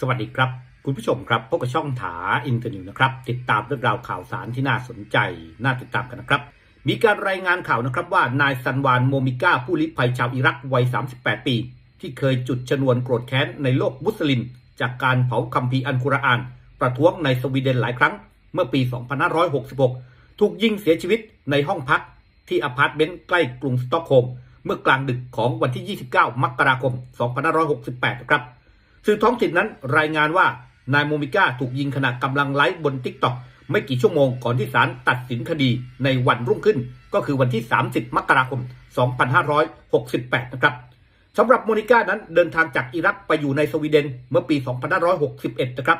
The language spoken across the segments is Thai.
สวัสดีครับ คุณผู้ชมครับพบกับช่องถาอินเทอร์นิวนะครับ ติดตามเรื่องราวข่าวสารที่น่าสนใจ น่าติดตามกันนะครับ มีการรายงานข่าวนะครับว่านายซันวานโมมิก้าผู้ลี้ภัยชาวอิรักวัย 38 ปี ที่เคยจุดชนวนโกรธแค้นในโลกมุสลิม จากการเผาคัมภีร์อันกุรอาน ประท้วงในสวีเดนหลายครั้ง เมื่อปี 2566 ถูกยิงเสียชีวิตในห้องพัก ที่อพาร์ตเมนต์ใกล้กรุงสตอกโฮล์มเมื่อกลางดึกของวันที่ 29 มกราคม 2568นะครับ สื่อท้องถิ่นนั้นรายงานว่านายโมมิก้าถูกยิงขณะกำลังไลฟ์บนทิกตอกไม่กี่ชั่วโมงก่อนที่ศาลตัดสินคดีในวันรุ่งขึ้น ก็คือวันที่ 30 มกราคม 2568 นะครับสำหรับโมนิก้านั้นเดินทางจากอิรักไปอยู่ในสวีเดนเมื่อปี 2561 นะครับ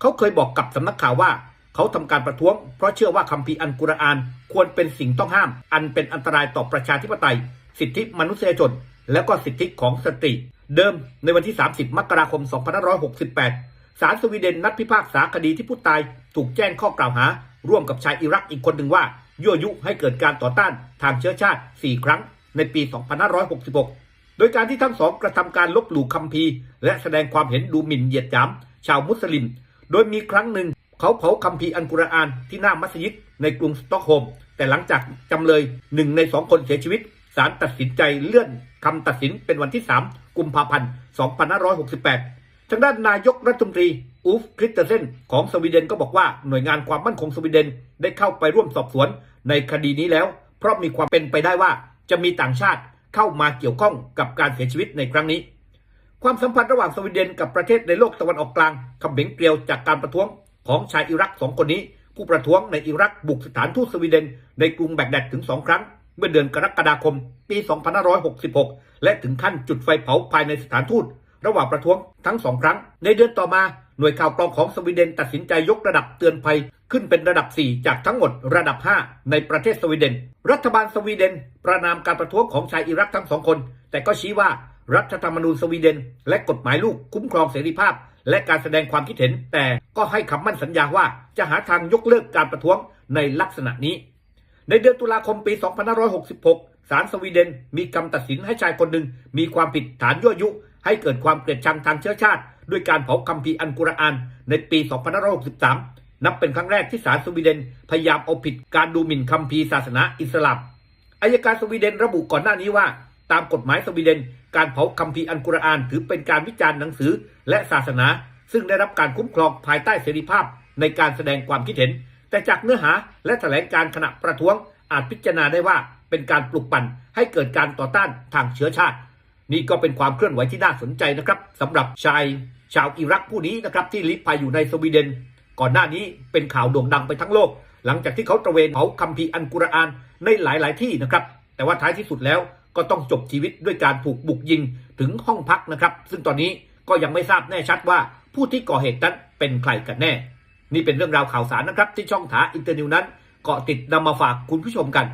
เขาเคยบอกกับสำนักข่าวว่า เขาทำการประท้วง เพราะเชื่อว่าคัมภีร์อันกุรอาน ควรเป็นสิ่งต้องห้าม อันเป็นอันตรายต่อประชาธิปไตย สิทธิมนุษยชน และก็สิทธิของสตรี เดิมในวันที่ 30 มกราคม 2568 ศาลสวีเดนนัดพิพากษาคดีที่ผู้ตายถูกแจ้งข้อกล่าวหา ร่วมกับชายอิรักอีกคนหนึ่งว่า ยั่วยุให้เกิดการต่อต้านทางเชื้อชาติ 4 ครั้งในปี 2566 โดยการที่ทั้งสองกระทำการลบหลู่คัมภีร์ และแสดงความเห็นดูหมิ่นเหยียดหยาม ชาวมุสลิม โดยมีครั้งหนึ่ง เขาเผาคัมภีร์อันกุรอานที่หน้ามัสยิดในกรุงสตอกโฮล์มแต่หลังจากจำเลยหนึ่งในสองคนเสียชีวิต ศาลตัดสินใจเลื่อนคำตัดสินเป็นวันที่ 3 กุมภาพันธ์ 2568 ทางด้านนายกรัฐมนตรีอูฟคริสเตเซนของสวีเดนก็บอกว่าหน่วยงานความมั่นคงสวีเดนได้เข้าไปร่วมสอบสวนในคดีนี้แล้ว เพราะมีความเป็นไปได้ว่าจะมีต่างชาติเข้ามาเกี่ยวข้องกับการเสียชีวิตในครั้งนี้ ความสัมพันธ์ระหว่างสวีเดนกับประเทศในโลกตะวันออกกลางคำเหม็งเกลียวจากการประท้วงของชายอิรักสองคนนี้ ผู้ประท้วงในอิรักบุกสถานทูตสวีเดนในกรุงแบกแดดถึงสองครั้ง เมื่อเดือนกรกฎาคม ปี 2566 และถึงขั้นจุดไฟเผาภายในสถานทูต ระหว่างประท้วงทั้งสองครั้ง ในเดือนต่อมาหน่วยข่าวกรองของสวีเดนตัดสินใจยกระดับเตือนภัยขึ้นเป็นระดับ 4 จากทั้งหมดระดับ 5 ในประเทศสวีเดน รัฐบาลสวีเดน ประนามการประท้วงของชายอิรักทั้งสองคน แต่ก็ชี้ว่ารัฐธรรมนูญสวีเดน และกฎหมายลูกคุ้มครองเสรีภาพ และการแสดงความคิดเห็น แต่ก็ให้คำมั่นสัญญาว่าจะหาทางยกเลิกการประท้วงในลักษณะนี้ ในเดือนตุลาคมปี 2566 ศาลสวีเดนมีคำตัดสินให้ชายคนหนึ่งมีความผิดฐานยั่วยุ ให้เกิดความเกลียดชังทางเชื้อชาติ ด้วยการเผาคัมภีร์อันกุรอานในปี 2563 นับเป็นครั้งแรกที่ศาลสวีเดนพยายามเอาผิดการดูหมิ่นคัมภีร์ศาสนาอิสลามอายการสวีเดนระบุก่อนหน้านี้ว่า ตามกฎหมายสวีเดน การเผาคัมภีร์อันกุรอาน ถือเป็นการวิจารณ์หนังสือและศาสนา ซึ่งได้รับการคุ้มครองภายใต้เสรีภาพในการแสดงความคิดเห็น แต่จากเนื้อหาและแถลงการขณะประท้วงอาจพิจารณาได้ว่าเป็นการปลุกปั่นให้เกิดการต่อต้านทางเชื้อชาติ นี่ก็เป็นความเคลื่อนไหวที่น่าสนใจนะครับสำหรับชายชาวอิรักผู้นี้นะครับที่ลี้ภัยอยู่ในสวีเดน ก่อนหน้านี้เป็นข่าวโด่งดังไปทั้งโลก หลังจากที่เขาตระเวนเผาคัมภีร์อันกุรอานในหลาย ๆ ที่นะครับ แต่ว่าท้ายที่สุดแล้วก็ต้องจบชีวิตด้วยการถูกบุกยิงถึงห้องพักนะครับ ซึ่งตอนนี้ก็ยังไม่ทราบแน่ชัดว่าผู้ที่ก่อเหตุนั้นเป็นใครกันแน่ นี่เป็นเรื่องราวข่าวสารนะครับ ที่ช่องถาอินเตอร์นิวนั้นเกาะติดนำมาฝากคุณผู้ชมกัน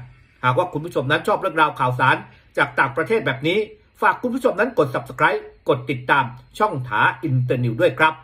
หากว่าคุณผู้ชมนั้นชอบเรื่องราวข่าวสารจากต่างประเทศแบบนี้ ฝากคุณผู้ชมนั้นกด subscribe กดติดตามช่องถาอินเตอร์นิวด้วยครับ